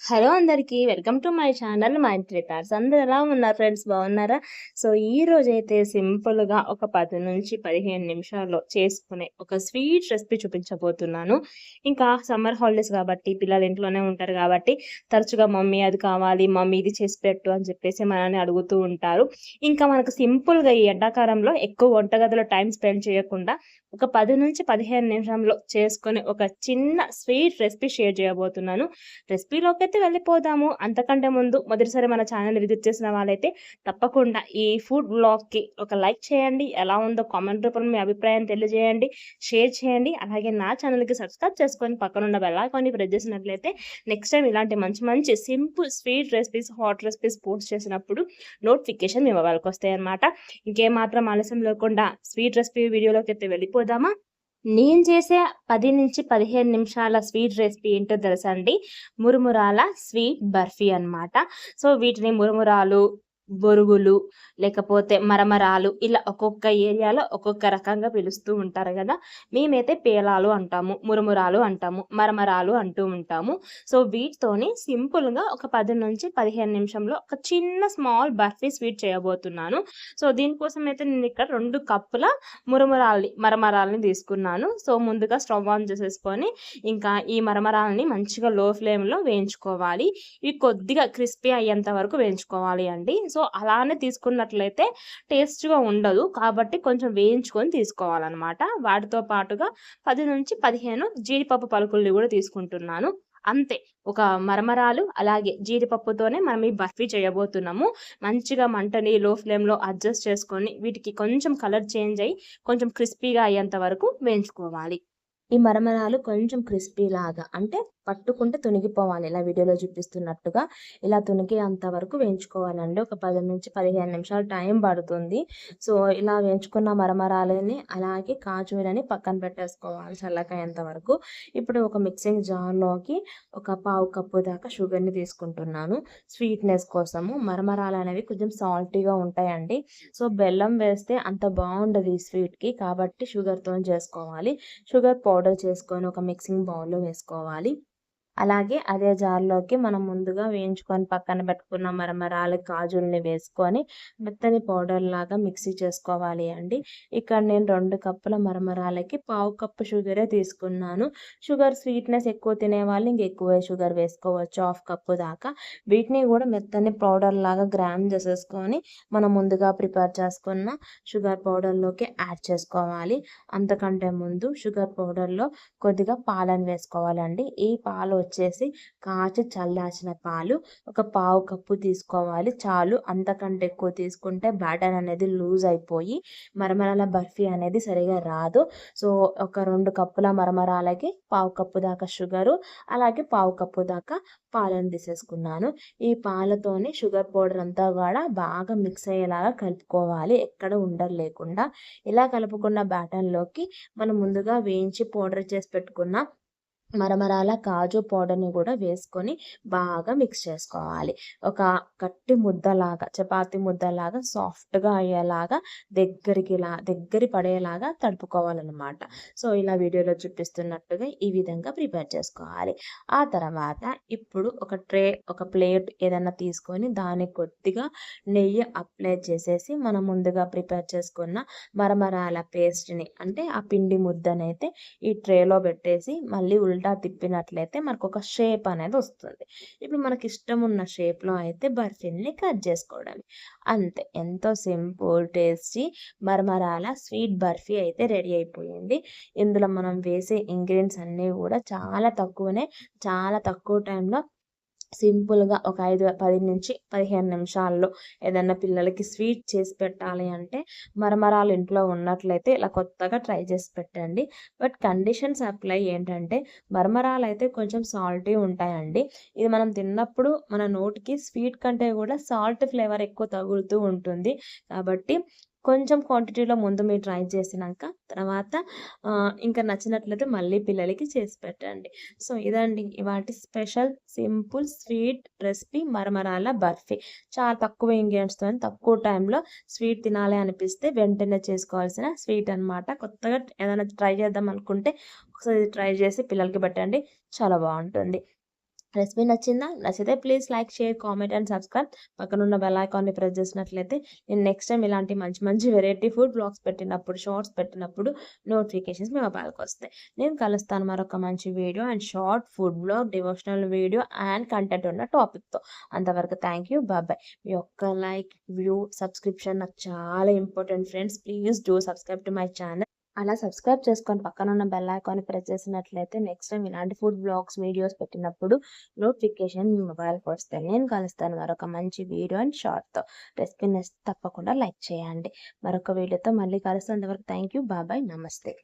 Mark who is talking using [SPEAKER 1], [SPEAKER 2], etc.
[SPEAKER 1] Hello అందరికీ welcome to my channel. My ట్రిటార్స్ అందరు ఎలా ఉన్నారు ఫ్రెండ్స్? బాగున్నారా? సో ఈ రోజైతే సింపుల్గా ఒక పది నుంచి పదిహేను నిమిషాల్లో చేసుకునే ఒక స్వీట్ రెసిపీ చూపించబోతున్నాను. ఇంకా సమ్మర్ హాలిడేస్ కాబట్టి పిల్లలు ఇంట్లోనే ఉంటారు కాబట్టి తరచుగా మమ్మీ అది కావాలి మమ్మీ ఇది చేసి పెట్టు అని చెప్పేసి మనల్ని అడుగుతూ ఉంటారు. ఇంకా మనకు సింపుల్గా ఈ ఎండాకాలంలో ఎక్కువ వంటగదిలో టైం స్పెండ్ చేయకుండా ఒక పది నుంచి పదిహేను నిమిషంలో చేసుకునే ఒక చిన్న స్వీట్ రెసిపీ షేర్ చేయబోతున్నాను. రెసిపీలోకి అయితే వెళ్ళిపోదాము అంతకంటే ముందు మొదటిసారి మన ఛానల్ విజిట్ చేసిన వాళ్ళైతే తప్పకుండా ఈ ఫుడ్ బ్లాగ్కి ఒక లైక్ చేయండి. ఎలా ఉందో కామెంట్ రూపంలో మీ అభిప్రాయం తెలియజేయండి. షేర్ చేయండి. అలాగే నా ఛానల్కి సబ్స్క్రైబ్ చేసుకొని పక్కనున్న బెల్లాకాన్ని ప్రెస్ చేసినట్లయితే నెక్స్ట్ టైం ఇలాంటి మంచి మంచి simple sweet recipes hot recipes post చేసినప్పుడు నోటిఫికేషన్ మీ మొబైల్కి వస్తాయి అనమాట ఇంకేమాత్రం ఆలస్యం లేకుండా స్వీట్ రెసిపీ వీడియోలోకి అయితే వెళ్ళిపోదామా? నేను చేసే పది నుంచి పదిహేను నిమిషాల స్వీట్ రెసిపీ ఏంటో తెలుసా అండి? మురుమురాల స్వీట్ బర్ఫీ అన్నమాట. సో వీటిని మురుమురాలు బొరుగులు లేకపోతే మరమరాలు ఇలా ఒక్కొక్క ఏరియాలో ఒక్కొక్క రకంగా పిలుస్తూ ఉంటారు కదా. మేమైతే పేలాలు అంటాము మురమురాలు అంటాము మరమరాలు అంటూ ఉంటాము. సో వీటితోని సింపుల్గా ఒక పది నుంచి పదిహేను నిమిషంలో ఒక చిన్న స్మాల్ బర్ఫీ స్వీట్ చేయబోతున్నాను. సో దీనికోసం అయితే నేను ఇక్కడ రెండు కప్పుల మురమురాలని మరమరాలని తీసుకున్నాను. సో ముందుగా స్టవ్ ఆన్ చేసేసుకొని ఇంకా ఈ మరమరాలని మంచిగా లో ఫ్లేమ్లో వేయించుకోవాలి. ఇవి కొద్దిగా క్రిస్పీ అయ్యేంత వరకు వేయించుకోవాలి అండి. సో సో అలానే తీసుకున్నట్లయితే టేస్ట్గా ఉండదు. కాబట్టి కొంచెం వేయించుకొని తీసుకోవాలన్నమాట. వాటితో పాటుగా పది నుంచి పదిహేను జీడిపప్పు పలుకుల్ని కూడా తీసుకుంటున్నాను. అంతే. ఒక మరమరాలు అలాగే జీడిపప్పుతోనే మనం ఈ బర్ఫీ చేయబోతున్నాము. మంచిగా మంటని లో ఫ్లేమ్లో అడ్జస్ట్ చేసుకొని వీటికి కొంచెం కలర్ చేంజ్ అయ్యి కొంచెం క్రిస్పీగా అయ్యేంత వరకు వేయించుకోవాలి. ఈ మరమరాలు కొంచెం క్రిస్పీ లాగా అంటే పట్టుకుంటే తునిగిపోవాలి. ఇలా వీడియోలో చూపిస్తున్నట్టుగా ఇలా తునిగి అంతవరకు వేయించుకోవాలండి. ఒక పది నుంచి పదిహేను నిమిషాలు టైం పడుతుంది. సో ఇలా వేయించుకున్న మరమరాలని అలాగే కాజులని పక్కన పెట్టేసుకోవాలి చల్లకాయంత వరకు. ఇప్పుడు ఒక మిక్సింగ్ జార్లోకి ఒక పావు కప్పు దాకా షుగర్ని తీసుకుంటున్నాను. స్వీట్నెస్ కోసము. మరమరాలు అనేవి కొంచెం సాల్టీగా ఉంటాయండి. సో బెల్లం వేస్తే అంత బాగుండదు ఈ స్వీట్కి కాబట్టి షుగర్తో చేసుకోవాలి. షుగర్ పౌడర్ చేసుకొని ఒక మిక్సింగ్ బౌల్లో వేసుకోవాలి. అలాగే అదే జార్లోకి మనం ముందుగా వేయించుకొని పక్కన పెట్టుకున్న మరమరాలు కాజుల్ని వేసుకొని మెత్తని పౌడర్ లాగా మిక్సీ చేసుకోవాలి అండి. ఇక్కడ నేను రెండు కప్పుల మరమరాలకి పావు కప్పు షుగరే తీసుకున్నాను. షుగర్ స్వీట్నెస్ ఎక్కువ తినే వాళ్ళు ఇంక ఎక్కువ షుగర్ వేసుకోవచ్చు. హాఫ్ కప్పు దాకా. వీటిని కూడా మెత్తని పౌడర్ లాగా గ్రామ్ చేసేసుకొని మనం ముందుగా ప్రిపేర్ చేసుకున్న షుగర్ పౌడర్లోకి యాడ్ చేసుకోవాలి. అంతకంటే ముందు షుగర్ పౌడర్లో కొద్దిగా పాలను వేసుకోవాలండి. ఈ పాలు వచ్చేసి కాచి చల్లార్చిన పాలు ఒక పావు కప్పు తీసుకోవాలి. చాలు అంతకంటే ఎక్కువ తీసుకుంటే బ్యాటర్ అనేది లూజ్ అయిపోయి మరమరాల బర్ఫీ అనేది సరిగా రాదు. సో ఒక రెండు కప్పుల మరమరాలకి పావు కప్పు దాకా షుగరు అలాగే పావు కప్పు దాకా పాలను తీసేసుకున్నాను. ఈ పాలతోని షుగర్ పౌడర్ అంతా కూడా బాగా మిక్స్ అయ్యేలాగా కలుపుకోవాలి. ఎక్కడ ఉండరు లేకుండా. ఇలా కలుపుకున్న బ్యాటర్లోకి మనం ముందుగా వేయించి పౌడర్ చేసి పెట్టుకున్న మరమరాల కాజు పౌడర్ని కూడా వేసుకొని బాగా మిక్స్ చేసుకోవాలి. ఒక గట్టి ముద్దలాగా చపాతి ముద్దలాగా సాఫ్ట్గా అయ్యేలాగా దగ్గరికి ఇలా దగ్గర పడేలాగా తడుపుకోవాలన్నమాట. సో ఇలా వీడియోలో చూపిస్తున్నట్టుగా ఈ విధంగా ప్రిపేర్ చేసుకోవాలి. ఆ తర్వాత ఇప్పుడు ఒక ట్రే ఒక ప్లేట్ ఏదైనా తీసుకొని దానికి కొద్దిగా నెయ్యి అప్లై చేసేసి మనం ముందుగా ప్రిపేర్ చేసుకున్న మరమరాల పేస్ట్ని అంటే ఆ పిండి ముద్దనైతే ఈ ట్రేలో పెట్టేసి మళ్ళీ ఉల్టా తిప్పినట్లయితే మనకు ఒక షేప్ అనేది వస్తుంది. ఇప్పుడు మనకి ఇష్టం ఉన్న షేప్లో అయితే బర్ఫీని కట్ చేసుకోవడం. అంతే ఎంతో సింపుల్ టేస్టీ మరమరాల స్వీట్ బర్ఫీ అయితే రెడీ అయిపోయింది. ఇందులో మనం వేసే ఇంగ్రీడియంట్స్ అన్నీ కూడా చాలా తక్కువనే చాలా తక్కువ టైంలో సింపుల్గా ఒక ఐదు పది నుంచి పదిహేను నిమిషాల్లో ఏదైనా పిల్లలకి స్వీట్ చేసి పెట్టాలి అంటే మరమరాలు ఇంట్లో ఉన్నట్లయితే ఇలా కొత్తగా ట్రై చేసి పెట్టండి. బట్ కండిషన్స్ అప్లై ఏంటంటే మరమరాలు అయితే కొంచెం సాల్టీ ఉంటాయండి. ఇది మనం తిన్నప్పుడు మన నోటికి స్వీట్ కంటే కూడా సాల్ట్ ఫ్లేవర్ ఎక్కువ తగులుతూ ఉంటుంది. కాబట్టి కొంచెం క్వాంటిటీలో ముందు మీరు ట్రై చేసినాక తర్వాత ఇంకా నచ్చినట్లయితే మళ్ళీ పిల్లలకి చేసి పెట్టండి. సో ఇదండి వాటి స్పెషల్ సింపుల్ స్వీట్ రెసిపీ మరమరాల బర్ఫీ. చాలా తక్కువ ఇంగ్రీడియంట్స్తో తక్కువ టైంలో స్వీట్ తినాలి అనిపిస్తే వెంటనే చేసుకోవాల్సిన స్వీట్ అనమాట కొత్తగా ఏదైనా ట్రై చేద్దాం అనుకుంటే ఒకసారి ట్రై చేసి పిల్లలకి పెట్టండి. చాలా బాగుంటుంది. రెసిపీ నచ్చిందా? నచ్చితే please like share comment and subscribe. పక్కనున్న బెల్ ఐకాన్ని ప్రెస్ చేసినట్లయితే నేను నెక్స్ట్ టైం ఇలాంటి మంచి మంచి వెరైటీ ఫుడ్ బ్లాగ్స్ పెట్టినప్పుడు షార్ట్స్ పెట్టినప్పుడు నోటిఫికేషన్స్ మీ మొబైల్కి వస్తాయి. నేను కలుస్తాను మరొక మంచి video and short food vlog devotional video and content ఉన్న టాపిక్తో. అంతవరకు థ్యాంక్ యూ బాబాయ్ మీ యొక్క లైక్ వ్యూ సబ్స్క్రిప్షన్ నాకు చాలా important friends. Please do subscribe to my channel. అలా సబ్స్క్రైబ్ చేసుకొని పక్కన ఉన్న బెల్ ఐకాన్ ప్రెస్ చేసినట్లయితే నెక్స్ట్ టైం ఇలాంటి ఫుడ్ బ్లాగ్స్ వీడియోస్ పెట్టినప్పుడు నోటిఫికేషన్ మీ మొబైల్కి వస్తాయి. నేను కలుస్తాను మరొక మంచి వీడియో అండ్ షార్ట్తో రెసిపీ తప్పకుండా లైక్ చేయండి. మరొక వీడియోతో మళ్ళీ కలుస్తాను అంతవరకు థ్యాంక్ యూ బాబాయ్ నమస్తే